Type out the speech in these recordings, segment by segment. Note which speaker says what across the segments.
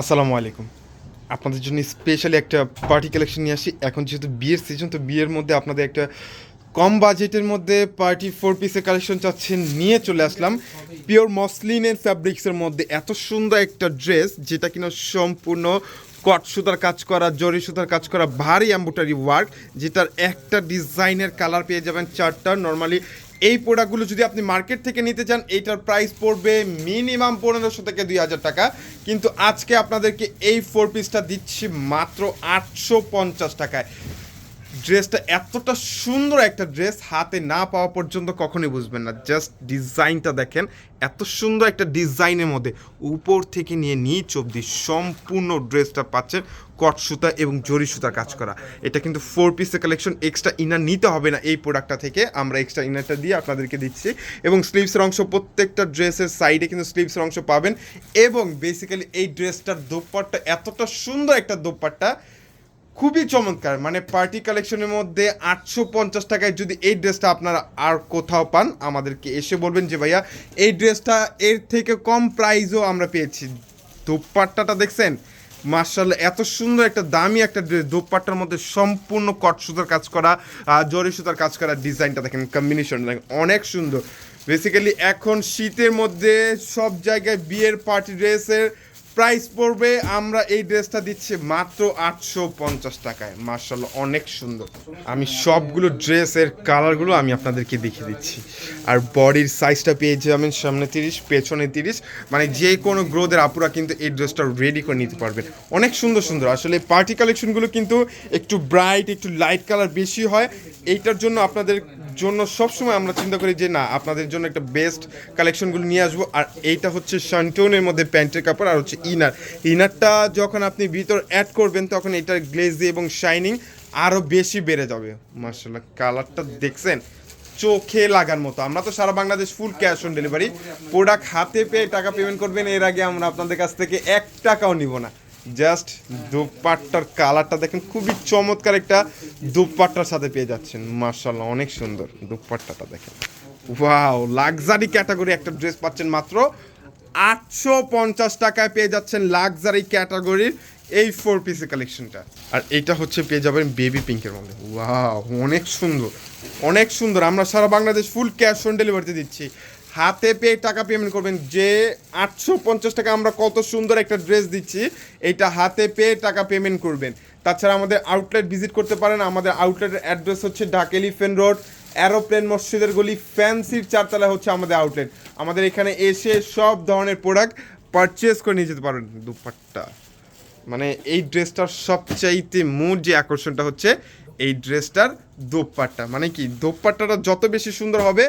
Speaker 1: আসসালামু আলাইকুম। আপনাদের জন্য স্পেশালি একটা পার্টি কালেকশন নিয়ে আসি। এখন যেহেতু বিয়ের সিজন তো বিয়ের মধ্যে আপনাদের একটা কম বাজেটের মধ্যে পার্টি ফোর পিসের কালেকশন চাচ্ছেন নিয়ে চলে আসলাম। পিওর মসলিনের ফ্যাব্রিক্সের মধ্যে এত সুন্দর একটা ড্রেস যেটা কিনা সম্পূর্ণ কট সুতার কাজ করা, জরি সুতার কাজ করা, ভারী অ্যাম্বোটারি ওয়ার্ক যেটার একটা ডিজাইনের কালার পেয়ে যাবেন চারটা। নর্মালি এই প্রোডাক্টগুলো যদি আপনি মার্কেট থেকে নিতে চান এইটার প্রাইস পড়বে মিনিমাম পনেরোশো থেকে দুই হাজার টাকা। কিন্তু আজকে আপনাদেরকে এই ফোর পিসটা দিচ্ছি মাত্র আটশো পঞ্চাশ টাকায়। ড্রেসটা এতটা সুন্দর একটা ড্রেস হাতে না পাওয়া পর্যন্ত কখনোই বুঝবেন না। জাস্ট ডিজাইনটা দেখেন, এত সুন্দর একটা ডিজাইনের মধ্যে উপর থেকে নিয়ে নিচ অবধি সম্পূর্ণ ড্রেসটা পাচ্ছেন, কট সুতা এবং জরি সুতার কাজ করা। এটা কিন্তু ফোর পিসের কালেকশন এক্সট্রা ইনার নিতে হবে না এই প্রোডাক্টটা থেকে। আমরা এক্সট্রা ইনারটা দিয়ে আপনাদেরকে দিচ্ছি। এবং স্লিভসের অংশ প্রত্যেকটা ড্রেসের সাইডে কিন্তু স্লিভসের অংশ পাবেন। এবং বেসিক্যালি এই ড্রেসটার দোপাট্টা, এতটা সুন্দর একটা দোপাট্টা খুবই চমৎকার। মানে পার্টি কালেকশনের মধ্যে আটশো পঞ্চাশ টাকায় যদি এই ড্রেসটা আপনারা আর কোথাও পান, আমাদেরকে এসে বলবেন যে ভাইয়া, এই ড্রেসটা এর থেকে কম প্রাইজও আমরা পেয়েছি। দোপাট্টাটা দেখছেন? মার্শাল এত সুন্দর একটা দামি একটা ড্রেস। দোপাট্টার মধ্যে সম্পূর্ণ কট সুতার কাজ করা জরি সুতার কাজ করা ডিজাইনটা দেখেন কম্বিনেশন দেখেন, অনেক সুন্দর। বেসিক্যালি এখন শীতের মধ্যে সব জায়গায় বিয়ের পার্টি ড্রেসের প্রাইস পড়বে, আমরা এই ড্রেসটা দিচ্ছি মাত্র আটশো পঞ্চাশ টাকায়। মার্শাল অনেক সুন্দর। আমি সবগুলো ড্রেসের কালারগুলো আমি আপনাদেরকে দেখিয়ে দিচ্ছি। আর বডির সাইজটা পেয়ে যাবেন সামনে তিরিশ, পেছনে তিরিশ। মানে যে কোনো গ্রোদের আপুরা কিন্তু এই ড্রেসটা রেডি করে নিতে পারবেন। অনেক সুন্দর সুন্দর। আসলে পার্টি কালেকশনগুলো কিন্তু একটু ব্রাইট একটু লাইট কালার বেশি হয়। এইটার জন্য আপনাদের জন্য সবসময় আমরা চিন্তা করি যে না, আপনাদের জন্য একটা বেস্ট কালেকশনগুলো নিয়ে আসব। আর এইটা হচ্ছে শান্টোনের মধ্যে প্যান্টের কাপড় আর হচ্ছে ইনার ইনারটা যখন আপনি ভিতর অ্যাড করবেন, তখন এটার গ্লেজি এবং শাইনিং আরও বেশি বেড়ে যাবে। মার্শাল্লাহ কালারটা দেখছেন? চোখে লাগার মতো। আমরা তো সারা Bangladesh full cash on delivery product হাতে পেয়ে টাকা পেমেন্ট করবেন, এর আগে আমরা আপনাদের কাছ থেকে এক টাকাও নিব না। জাস্ট দোপাট্টার কালারটা দেখেন, খুবই চমৎকার একটা দোপাট্টার সাথে পেয়ে যাচ্ছেন। মার্শাল্লাহ অনেক সুন্দর দোপাট্টাটা দেখেন। ওয়াও, লাক্সারি ক্যাটাগরি একটা ড্রেস পাচ্ছেন মাত্র আটশো পঞ্চাশ টাকায় পেয়ে যাচ্ছেন লাক্সারি ক্যাটাগরির এই ফোর পিসের কালেকশনটা আর এটা হচ্ছে পেয়ে যাবেন বেবি পিঙ্কের মধ্যে। ওয়াও, অনেক সুন্দর অনেক সুন্দর। আমরা সারা বাংলাদেশ ফুল ক্যাশ অন ডেলিভারিতে দিচ্ছি। হাতে পেয়ে টাকা পেমেন্ট করবেন। যে আটশো পঞ্চাশ টাকা আমরা কত সুন্দর একটা ড্রেস দিচ্ছি এইটা হাতে পেয়ে টাকা পেমেন্ট করবেন। তাছাড়া আমাদের আউটলেট ভিজিট করতে পারেন। আমাদের আউটলেটের অ্যাড্রেস হচ্ছে ঢাকা এলিফেন্ট রোড অ্যারোপ্লেন মসজিদের গলি ফ্যান্সির চারতলা হচ্ছে আমাদের আউটলেট আমাদের এখানে এসে সব ধরনের প্রোডাক্ট পারচেস করে নিয়ে যেতে পারেন দুপাট্টা। মানে এই ড্রেসটার সবচাইতে মূল যে আকর্ষণটা হচ্ছে, এই ড্রেসটার দোপাট্টা। মানে কি? দোপাট্টাটা যত বেশি সুন্দর হবে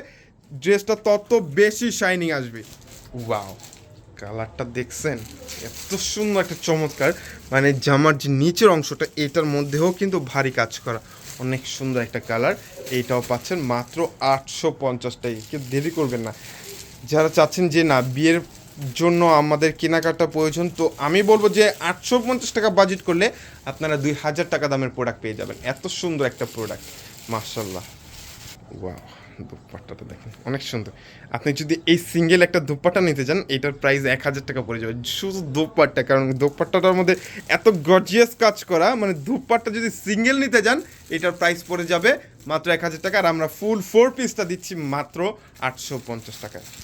Speaker 1: ড্রেসটা তত বেশি শাইনিং আসবে। ওয়াও কালারটা দেখছেন? এত সুন্দর একটা চমৎকার। মানে জামার যে নিচের অংশটা, এটার মধ্যেও কিন্তু ভারী কাজ করা। অনেক সুন্দর একটা কালার এইটাও পাচ্ছেন মাত্র আটশো পঞ্চাশ টাকা। কেউ দেরি করবেন না। যারা চাচ্ছেন যে না, বিয়ের জন্য আমাদের কেনাকাটা প্রয়োজন, তো আমি বলব যে আটশো পঞ্চাশ টাকা বাজেট করলে আপনারা দুই হাজার টাকা দামের প্রোডাক্ট পেয়ে যাবেন। এত সুন্দর একটা প্রোডাক্ট মার্শাল্লাহ ওয়াও দুপাট্টাটা দেখেন, অনেক সুন্দর। আপনি যদি এই সিঙ্গেল একটা দুপাট্টা নিতে চান এটার প্রাইস এক হাজার টাকা পড়ে যাবে। শুধু দুপাট্টা, কারণ দুপাট্টাটার মধ্যে এত গর্জিয়াস কাজ করা মানে দুপাট্টা যদি সিঙ্গেল নিতে যান, এটার প্রাইস পড়ে যাবে মাত্র এক হাজার টাকা। আর আমরা ফুল ফোর পিসটা দিচ্ছি মাত্র আটশো পঞ্চাশ টাকায়।